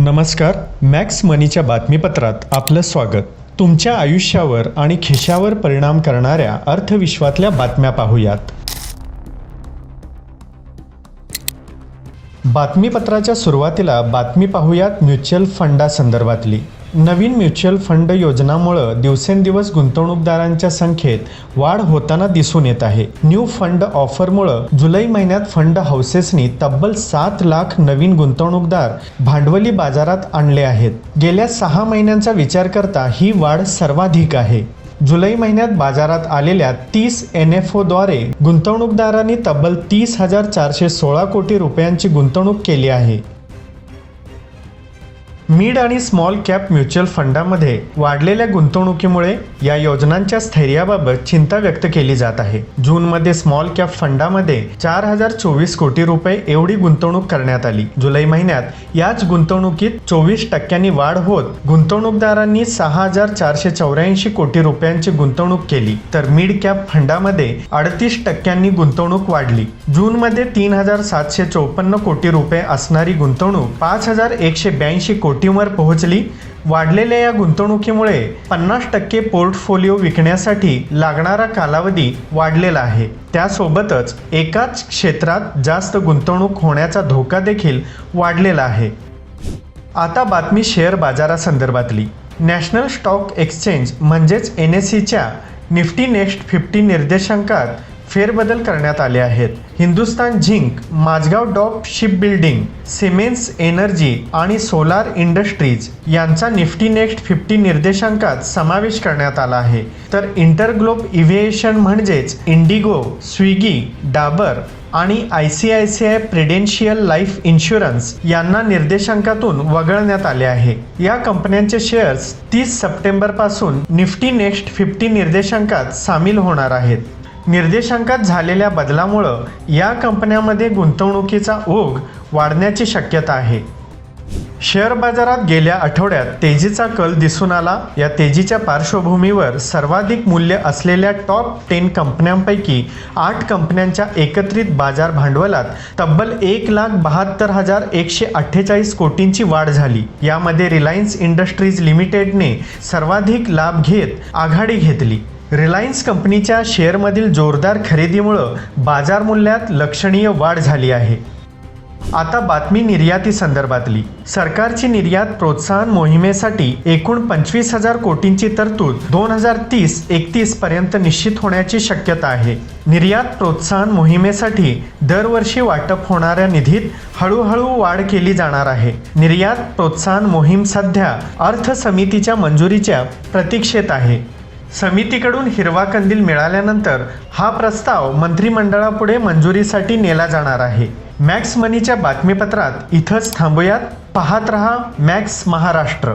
नमस्कार मॅक्स मनीच्या बातमीपत्रात आपलं स्वागत. तुमच्या आयुष्यावर आणि खिशावर परिणाम करणाऱ्या अर्थविश्वातल्या बातम्या पाहूयात. बातमीपत्राच्या सुरुवातीला बातमी पाहूयात म्युच्युअल फंडासंदर्भातली नवीन म्युच्युअल फंड योजनामुळं दिवसेंदिवस गुंतवणूकदारांच्या संख्येत वाढ होताना दिसून येत आहे. न्यू फंड ऑफरमुळं जुलै महिन्यात फंड हाऊसेसनी तब्बल सात लाख नवीन गुंतवणूकदार भांडवली बाजारात आणले आहेत. गेल्या सहा महिन्यांचा विचार करता ही वाढ सर्वाधिक आहे. जुलै महिन्यात बाजारात आलेल्या तीस एन एफ ओद्वारे गुंतवणूकदारांनी तब्बल तीस हजार चारशे सोळा कोटी रुपयांची गुंतवणूक केली आहे. मिड आणि स्मॉल कॅप म्युच्युअल फंडामध्ये वाढलेल्या गुंतवणुकीमुळे या योजनांच्या स्थैर्याबाबत चिंता व्यक्त केली जात आहे. जूनमध्ये स्मॉल कॅप फंडामध्ये चार हजार चोवीस कोटी रुपये एवढी गुंतवणूक करण्यात आली. जुलै महिन्यात याच गुंतवणुकीत चोवीस टक्क्यांनी वाढ होत गुंतवणूकदारांनी सहा हजार चारशे चौऱ्याऐंशी कोटी रुपयांची गुंतवणूक केली. तर मिड कॅप फंडामध्ये अडतीस टक्क्यांनी गुंतवणूक वाढली. जूनमध्ये तीन हजार सातशे चौपन्न कोटी रुपये असणारी गुंतवणूक पाच हजार एकशे ब्याऐंशी कोटी कोटींवर पोहोचली. वाढलेल्या या गुंतवणुकीमुळे पन्नास टक्के पोर्टफोलिओ विकण्यासाठी लागणारा कालावधी वाढलेला आहे. त्यासोबतच एकाच क्षेत्रात जास्त गुंतवणूक होण्याचा धोका देखील वाढलेला आहे. आता बातमी शेअर बाजारासंदर्भातली. नॅशनल स्टॉक एक्सचेंज म्हणजेच एन एस सीच्या निफ्टी नेक्स्ट फिफ्टी निर्देशांकात फेरबदल करण्यात आले आहेत. Hindustan zinc Mazagon dock ship building Siemens energy आणि सोलार इंडस्ट्रीज यांचा निफ्टी नेक्स्ट फिफ्टी निर्देशांकात समावेश करण्यात आला आहे. तर इंटरग्लोब इव्हिएशन म्हणजेच इंडिगो स्विगी डाबर आणि I C I C I Prudential life insurance यांना निर्देशांकातून वगळण्यात आले आहे. या कंपन्यांचे शेअर्स तीस सप्टेंबरपासून निफ्टी नेक्स्ट फिफ्टी निर्देशांकात सामील होणार आहेत. निर्देशांकात झालेल्या बदलामुळं या कंपन्यांमध्ये गुंतवणुकीचा ओघ वाढण्याची शक्यता आहे. शेअर बाजारात गेल्या आठवड्यात तेजीचा कल दिसून आला. या तेजीच्या पार्श्वभूमीवर सर्वाधिक मूल्य असलेल्या टॉप टेन कंपन्यांपैकी आठ कंपन्यांच्या एकत्रित बाजार भांडवलात तब्बल एक लाख बहात्तर हजार एकशे अठ्ठेचाळीस कोटींची वाढ झाली. यामध्ये रिलायन्स इंडस्ट्रीज लिमिटेडने सर्वाधिक लाभ घेत आघाडी घेतली. रिलायन्स कंपनीच्या शेअरमधील जोरदार खरेदीमुळं बाजार मूल्यात लक्षणीय वाढ झाली आहे. आता बातमी निर्याती संदर्भातली. सरकारची निर्यात प्रोत्साहन मोहिमेसाठी एकूण पंचवीस हजार कोटींची तरतूद दोन हजार तीस एकतीस पर्यंत निश्चित होण्याची शक्यता आहे. निर्यात प्रोत्साहन मोहिमेसाठी दरवर्षी वाटप होणाऱ्या निधीत हळूहळू वाढ केली जाणार आहे. निर्यात प्रोत्साहन मोहीम सध्या अर्थ समितीच्या मंजुरीच्या प्रतीक्षेत आहे. समितीकडून हिरवा कंदील मिळाल्यानंतर हा प्रस्ताव मंत्रिमंडळापुढे मंजुरीसाठी नेला जाणार आहे. मॅक्स मनीच्या बातमीपत्रात इथंच थांबूयात. पाहत रहा मॅक्स महाराष्ट्र.